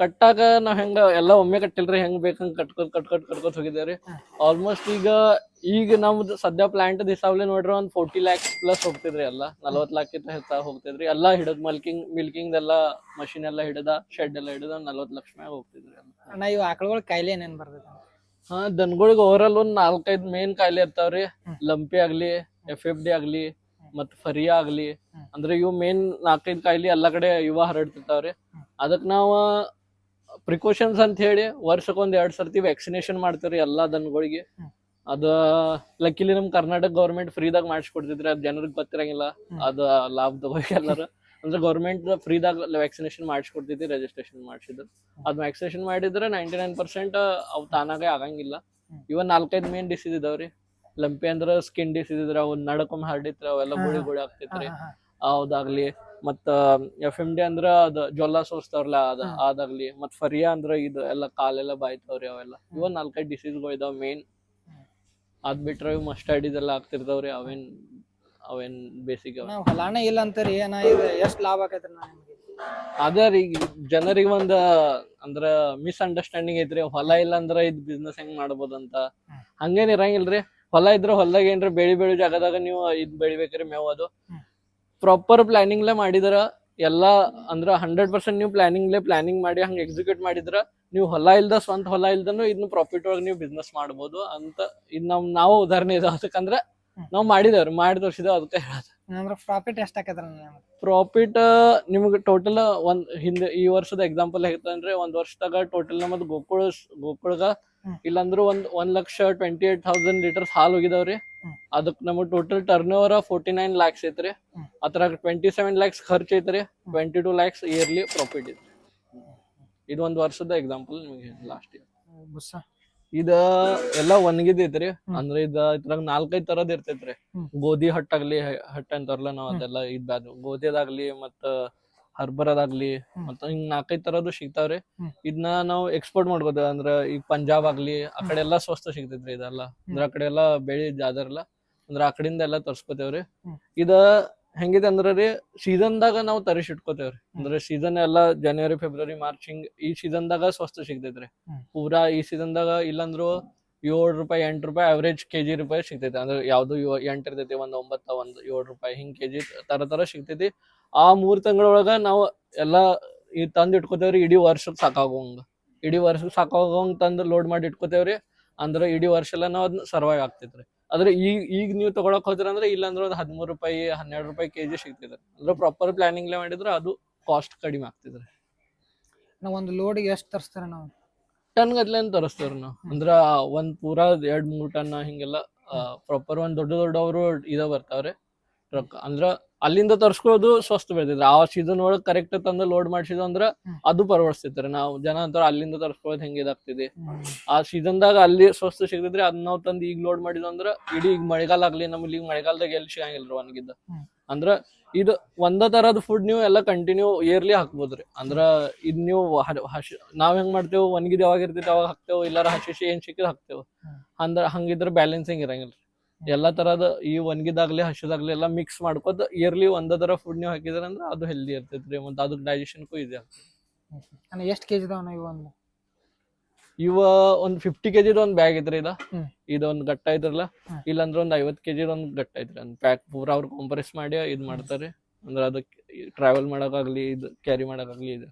ಅಣ್ಣ ನಾವು ಹೆಂಗ ಎಲ್ಲಾ ಒಮ್ಮೆ ಕಟ್ಟಿಲ್ರಿ ಹೆಂಗ್ ಬೇಕಂಗ್ ಕಟ್ಕೋತ್ ಕಟ್ಕೋತ್ ಕಟ್ಕೋತ್ ಹೋಗಿದ್ದೇವ್ರಿ. ಆಲ್ಮೋಸ್ಟ್ ಈಗ ಈಗ ನಮ್ದು ಸದ್ಯ ಪ್ಲಾಂಟ್ ದಿಸಾವ್ಲೆ ನೋಡ್ರಿ ಒಂದ್ ಫೋರ್ಟಿ ಲ್ಯಾಕ್ಸ್ ಪ್ಲಸ್ ಹೋಗ್ತಿದ್ರಿ ಎಲ್ಲ. ನಲವತ್ ಲ್ಯಾಕ್ ಹೆಚ್ಚ ಹೋಗ್ತಿದ್ರಿ. ಎಲ್ಲಾ ಹಿಡದ್ ಮಲ್ಕಿಂಗ್ ಮಿಲ್ಕಿಂಗ್ ಎಲ್ಲಾ ಮಷಿನ್ ಎಲ್ಲಾ ಹಿಡದ ಶೆಡ್ ಎಲ್ಲಾ ಹಿಡದ ನಲವತ್ ಲಕ್ಷ ಮ್ಯಾಗ ಹೋಗ್ತಿದ್ರಿ ಅಣ್ಣ ಇವ್ ಆಕಳಗಳ ಕಾಯಿಲೆ ಏನೇನ್ ಬರ್ತೈತೆ? ಹಾ ದನಗಳಿಗೆ ಓವರ್ ಆಲ್ ಒಂದ್ ನಾಲ್ಕೈದ್ ಮೇನ್ ಕಾಯಿಲೆ ಇರ್ತಾವ್ರಿ. ಲಂಪಿ ಆಗ್ಲಿ ಎಫ್ ಎಫ್ ಡಿ ಆಗ್ಲಿ ಮತ್ ಫರಿಯಾ ಆಗ್ಲಿ. ಅಂದ್ರೆ ಇವು ಮೇನ್ ನಾಲ್ಕೈದ್ ಕಾಯಿಲೆ ಎಲ್ಲಾ ಕಡೆ ಇವ ಹರಡ್ತಿರ್ತಾವ್ರಿ. ಅದಕ್ ನಾವ ಪ್ರಿಕಾಷನ್ಸ್ ಅಂತ ಹೇಳಿ ವರ್ಷಕ್ಕೊಂದ್ ಎರಡ್ ಸರ್ತಿ ವ್ಯಾಕ್ಸಿನೇಷನ್ ಮಾಡ್ತೇವ್ರಿ ಎಲ್ಲಾ ದನಗಳಿಗೆ. ಅದ ಲಕ್ಕಿಲಿ ನಮ್ ಕರ್ನಾಟಕ ಗೌರ್ಮೆಂಟ್ ಫ್ರೀದಾಗ ಮಾಡಿಸ್ಕೊಡ್ತಿದ್ರಿ ಅದ್ ಜನರಿಗೆ ಗೊತ್ತಿರಂಗಿಲ್ಲ. ಅದ ಲಾಭ ತಗೋಕ್ ಎಲ್ಲಾರು ಅಂದ್ರೆ ಗೌರ್ಮೆಂಟ್ ಫ್ರೀದಾಗ ವ್ಯಾಕ್ಸಿನೇಷನ್ ಮಾಡಿಸ್ಕೊಡ್ತಿದ್ವಿ ರಿಜಿಸ್ಟ್ರೇಷನ್ ಮಾಡಿಸಿದ್ರು ಅದ್ ವ್ಯಾಕ್ಸಿನೇಷನ್ ಮಾಡಿದ್ರೆ ನೈಂಟಿ ನೈನ್ ಪರ್ಸೆಂಟ್ ಅವ್ ತಾನಾಗೆ ಆಗಂಗಿಲ್ಲ. ಇವನ್ ನಾಲ್ಕೈದು ಮೇನ್ ಡಿಸೀಸ್ ಇದಾವ್ರಿ ಲಂಪಿ ಅಂದ್ರ ಸ್ಕಿನ್ ಡಿಸೀಸ್ ಇದ್ರ ಅವ್ ನಡಕೊಮ್ಮೆ ಹರಡಿತ್ರ ಅವೆಲ್ಲ ಗುಳಿ. ಗುಳಿ ಆಗ್ತಿತ್ರಿ. ಹೌದಾಗ್ಲಿ ಮತ್ತ ಎಫ್ ಎಂ ಡಿ ಅಂದ್ರ ಅದ ಜೊಲ್ಲ ಸೋರ್ಸ್ತಾವ್ರಲ್ಲ ಅದ. ಅದಾಗ್ಲಿ ಮತ್ ಫರಿಯಾ ಅಂದ್ರ ಇದು ಎಲ್ಲ ಕಾಲೆಲ್ಲ ಬಾಯ್ತಾವ್ರಿ ಅವೆಲ್ಲ ಇವ ನಾಲ್ಕೈದ್ ಡಿಸೀಸ್ಗಳು ಇದಾವ ಮೇನ್. ಅದ್ ಬಿಟ್ರ ಇವ್ ಮಸ್ಟರ್ಡ್ ಇದೆಲ್ಲ ಆಗ್ತಿರ್ತಾವ್ರಿ ಅವೇನ್ ಅವೇನ್ ಬೇಸಿಕ್ ಅವ ನಾವು ಹೊಲಾನ ಇಲ್ಲ ಅಂತಾರಿ ಏನ ಇದು ಎಷ್ಟ್ ಲಾಭ ಆಕೈತ್ರಿ ನಿಮ್ಗೆ ಅದ ರೀ ಜನರಿಗೆ ಒಂದ ಅಂದ್ರ ಮಿಸ್ಅಂಡರ್ಸ್ಟ್ಯಾಂಡಿಂಗ್ ಐತ್ರಿ ಹೊಲ ಇಲ್ಲ ಅಂದ್ರ ಇದ್ ಬಿಸ್ನೆಸ್ ಹೆಂಗ್ ಮಾಡ್ಬೋದಂತ. ಹಂಗೇನ್ ಇರಂಗಿಲ್ರಿ ಹೊಲ ಇದ್ರ ಹೊಲದಾಗ ಏನ್ರ ಬೆಳಿ ಬೆಳಿ ಜಾಗದಾಗ ನೀವು ಇದ್ ಬೆಳಿಬೇಕ್ರಿ ಮೇವ್ ಅದು ಹ್ಮ್. ಪ್ರಾಪರ್ ಪ್ಲಾನಿಂಗ್ಲೆ ಮಾಡಿದ್ರ ಎಲ್ಲಾ ಅಂದ್ರ ಹಂಡ್ರೆಡ್ ಪರ್ಸೆಂಟ್ ನೀವು ಪ್ಲಾನಿಂಗ್ಲೆ ಪ್ಲಾನಿಂಗ್ ಮಾಡಿ ಹಂಗೆ ಎಕ್ಸಿಕ್ಯೂಟ್ ಮಾಡಿದ್ರ ನೀವು ಹೊಲ ಇಲ್ದ ಸ್ವಂತ ಹೊಲ ಇಲ್ದನು ಇದನ್ನ ಪ್ರಾಫಿಟ್ ಒಳಗೆ ನೀವು ಬಿಸ್ನೆಸ್ ಮಾಡ್ಬೋದು ಅಂತ ಇದ್ ನಮ್ ನಾವು ಉದಾಹರಣೆ ಇದೆ. ಅದಕ್ಕಂದ್ರ ನಾವು ಮಾಡಿದೇವ್ರಿ ಮಾಡಿ ತೋರಿಸಿದ ಅದಕ್ಕೆ ಹೇಳೋದು. ಅಂದ್ರೆ ಪ್ರಾಫಿಟ್ ಎಷ್ಟು ಪ್ರಾಫಿಟ್ ನಿಮ್ಗೆ? ಟೋಟಲ್ ಒಂದ್ ಹಿಂದೆ ಈ ವರ್ಷದ ಎಕ್ಸಾಂಪಲ್ ಹೇಗಂದ್ರೆ ಒಂದ್ ವರ್ಷದಾಗ ಟೋಟಲ್ ನಮ್ಮದು ಗೋಕುಳ ಗೋಕುಳಗ ಇಲ್ಲಾಂದ್ರೆ ಒಂದ್ ಒಂದ್ lakh twenty eight thousand litres ಹಾಲು ಹೋಗಿದಾವ್ರಿ. ಅದಕ್ಕೆ ಅದಕ್ ನಮಗ್ total turnover forty nine lakhs ಐತ್ರಿ. ಅದ್ರಾಗ ಟ್ವೆಂಟಿ ಸೆವೆನ್ ಲ್ಯಾಕ್ಸ್ ಖರ್ಚು ಐತ್ರಿ. Twenty two lakhs yearly profit ಐತ್ರಿ. ಇದು ಒಂದ್ ವರ್ಷದ ಎಕ್ಸಾಂಪಲ್ ನಿಮಗೆ ಲಾಸ್ಟ್ ಇಯರ್ ಇದ ಎಲ್ಲ ಒಣಗಿದೈತ್ರಿ ಐತ್ರಿ. ಅಂದ್ರೆ ಇದ ಇದ್ರಾಗ ನಾಲ್ಕೈದ್ ತರದ್ ಇರ್ತೈತ್ರಿ. ಗೋಧಿ ಹಟ್ಟಾಗ್ಲಿ ಹಟ್ಟ ಅಂತಾರಲ್ಲ ನಾವ್. ಅದೆಲ್ಲ ಇದ್ ಬ್ಯಾದ್ ಗೋಧಿದಾಗ್ಲಿ ಮತ್ತ ಹರ್ಬರದಾಗ್ಲಿ. ಮತ್ತ ಹಿಂಗ್ ನಾಲ್ಕೈದ್ ತರದ್ದು ಸಿಗ್ತಾವ್ರಿ. ಇದನ್ನ ನಾವು ಎಕ್ಸ್ಪೋರ್ಟ್ ಮಾಡ್ಬೋದು. ಅಂದ್ರ ಈಗ ಪಂಜಾಬ್ ಆಗ್ಲಿ ಆ ಕಡೆ ಎಲ್ಲಾ ಸ್ವಸ್ಥ ಸಿಗ್ತೈತ್ರಿ ಇದೆಲ್ಲ. ಅಂದ್ರ ಆ ಕಡೆ ಎಲ್ಲಾ ಬೆಳಿ ಜಾದ್ರಲ್ಲ ಅಂದ್ರ ಆ ಕಡೆಯಿಂದ ಎಲ್ಲಾ ತರ್ಸ್ಕೊತೇವ್ರಿ. ಇದ ಹೆಂಗಿದೆ ಅಂದ್ರ ರೀ ಸೀಸನ್ದಾಗ ನಾವು ತರಿಸಿ ಇಟ್ಕೋತೇವ್ರಿ ಅಂದ್ರೆ ಸೀಸನ್ ಎಲ್ಲಾ ಜನವರಿ ಫೆಬ್ರವರಿ ಮಾರ್ಚ್ ಹಿಂಗ್ ಈ ಸೀಸನ್ದಾಗ ಸ್ವಸ್ತ ಸಿಗ್ತೈತ್ರಿ. ಪೂರಾ ಈ ಸೀಸನ್ದಾಗ ಇಲ್ಲಂದ್ರು ಏಳ್ ರೂಪಾಯಿ ಎಂಟ್ ರೂಪಾಯಿ ಅವರೇಜ್ ಕೆಜಿ ರೂಪಾಯಿ ಸಿಗ್ತೈತಿ. ಅಂದ್ರೆ ಯಾವ್ದು ಎಂಟು ಇರ್ತೈತಿ ಒಂದ್ ಒಂಬತ್ತ ಒಂದ್ ಏಳ್ ರೂಪಾಯಿ ಹಿಂಗ್ ಕೆಜಿ ತರ ತರ ಸಿಗ್ತೈತಿ. ಆ ಮೂರ್ ತಿಂಗಳೊಳಗ ನಾವು ಎಲ್ಲಾ ಈ ತಂದ್ ಇಟ್ಕೋತೇವ್ರಿ ಇಡೀ ವರ್ಷಕ್ ಸಾಕಾಗೋಂಗ. ಇಡೀ ವರ್ಷಕ್ ಸಾಕಾಗೋಂಗ್ ತಂದ್ ಲೋಡ್ ಮಾಡಿ ಇಟ್ಕೋತೇವ್ರಿ ಅಂದ್ರ ಇಡೀ ವರ್ಷ ಎಲ್ಲ ನಾವ್ ಅದನ್ನ ಸರ್ವೈವ್ ಆಗ್ತೈತ್ರಿ ಆದ್ರೆ ಈಗ ಈಗ ನೀವು ತಗೊಳಕ್ ಹೋದ್ರ ಅಂದ್ರೆ ಇಲ್ಲ ಅಂದ್ರೆ ಒಂದ್ ಹದಿಮೂರು ರೂಪಾಯಿ ಹನ್ನೆರಡು ರೂಪಾಯಿ ಕೆಜಿ ಸಿಗ್ತಿದೆ. ಅಂದ್ರೆ ಪ್ರಾಪರ್ ಪ್ಲಾನಿಂಗ್ ಮಾಡಿದ್ರೆ ಅದು ಕಾಸ್ಟ್ ಕಡಿಮೆ ಆಗ್ತಿದ್ರೆ ನಾವು ಒಂದು ಲೋಡಿಗೆ ಎಷ್ಟು ತರಿಸ್ತಾರೆ ನಾವು? ಟನ್ ಗದ್ಲೆ ತರಿಸ್ತೇವ್ರಿ ನಾವು? ಅಂದ್ರ ಒಂದ್ ಪೂರ ಎರಡ್ ಮೂರ್ ಟನ್ ಹಿಂಗೆಲ್ಲ ಪ್ರಾಪರ್ ಒಂದ್ ದೊಡ್ಡ ದೊಡ್ಡವರು ಇದ ಬರ್ತಾವ್ರಿ ಟ್ರಕ್ ಅಂದ್ರ ಅಲ್ಲಿಂದ ತರ್ಸ್ಕೊಳ್ಳೋದು ಸ್ವಸ್ಥ ಬೆಳೆದಿದ್ರ ಆ ಸೀಸನ್ ಒಳಗ್ ಕರೆಕ್ಟ್ ತಂದು ಲೋಡ್ ಮಾಡ್ಸಿದ್ವು ಅಂದ್ರ ಅದು ಪರವಡಿಸ್ತೈತ್ರಿ ನಾವು ಜನ ಅಂತಾರ ಅಲ್ಲಿಂದ ತರ್ಸ್ಕೊಳ್ಳೋದು ಹೆಂಗ್ ಇದಾಗ್ತಿದೆ. ಆ ಸೀಸನ್ದಾಗ ಅಲ್ಲಿ ಸ್ವಸ್ಥ ಸಿಗ್ತಿದ್ರೆ ಅದ್ ನಾವ್ ತಂದು ಈಗ ಲೋಡ್ ಮಾಡಿದ್ವಿ ಅಂದ್ರ ಇಡೀ ಈಗ ಮಳೆಗಾಲ ಆಗ್ಲಿ ನಮ್ಗೆ ಈಗ ಮಳೆಗಾಲದಾಗ ಎಲ್ಲಿ ಸಿಗಂಗಿಲ್ರಿ ಒಣಗಿದ್ದ. ಅಂದ್ರ ಇದು ಒಂದ ತರದ್ ಫುಡ್ ನೀವು ಎಲ್ಲ ಕಂಟಿನ್ಯೂ ಇಯರ್ಲಿ ಹಾಕ್ಬೋದ್ರಿ. ಅಂದ್ರ ಇದ್ ನೀವು ಹಸಿ ನಾವ್ ಹೆಂಗ್ ಮಾಡ್ತೇವೆ ಒಣಗಿದ್ ಯಾವಾಗ ಇರ್ತೈತಿ ಅವಾಗ ಹಾಕ್ತೇವೆ ಇಲ್ಲಾರ ಹಸಿ ಏನ್ ಸಿಕ್ಕಿದ್ ಹಾಕ್ತೇವೆ. ಅಂದ್ರ ಹಂಗಿದ್ರ ಬ್ಯಾಲೆನ್ಸಿಂಗ್ ಇರಂಗಿಲ್ರಿ. ಎಲ್ಲಾ ತರದ ಈ ಒಣಗಿದಾಗ್ಲಿ ಹಸಿದಾಗ್ಲಿ ಎಲ್ಲ ಮಿಕ್ಸ್ ಮಾಡ್ಕೊತ ಇಯರ್ಲಿ ಒಂದ ತರ ಫುಡ್ ನೀವು ಹಾಕಿದ್ರೆ ಅಂದ್ರೆ ಅದು ಹೆಲ್ದಿ ಇರ್ತೈತ್ರಿ ಮತ್ತೆ ಅದ್ರ ಡೈಜೆಷನ್ಗೂ ಇದೆ ಎಷ್ಟು ಕೆಜಿ ಇವ ಒಂದು? ಇವ ಒಂದ್ ಫಿಫ್ಟಿ ಕೆಜಿದ ಒಂದ್ ಬ್ಯಾಗ್ ಐತ್ರಿ ಇದ. ಇದೊಂದ್ ಗಟ್ಟ ಐತ್ರಲ್ಲ. ಇಲ್ಲಾಂದ್ರೆ ಇಲ್ಲಾಂದ್ರ ಒಂದ್ ಐವತ್ ಕೆಜಿ ಒಂದ್ ಗಟ್ಟ ಐತ್ರಿ ಒಂದ್ ಪ್ಯಾಕ್ ಪೂರ ಅವ್ರ ಕಾಂಪ್ರೆಸ್ ಮಾಡಿ ಇದ್ ಮಾಡ್ತಾರೆ. ಅಂದ್ರೆ ಅದಕ್ಕೆ ಟ್ರಾವೆಲ್ ಮಾಡೋಕಾಗ್ಲಿ ಇದು ಕ್ಯಾರಿ ಮಾಡೋಕಾಗ್ಲಿ ಇದು.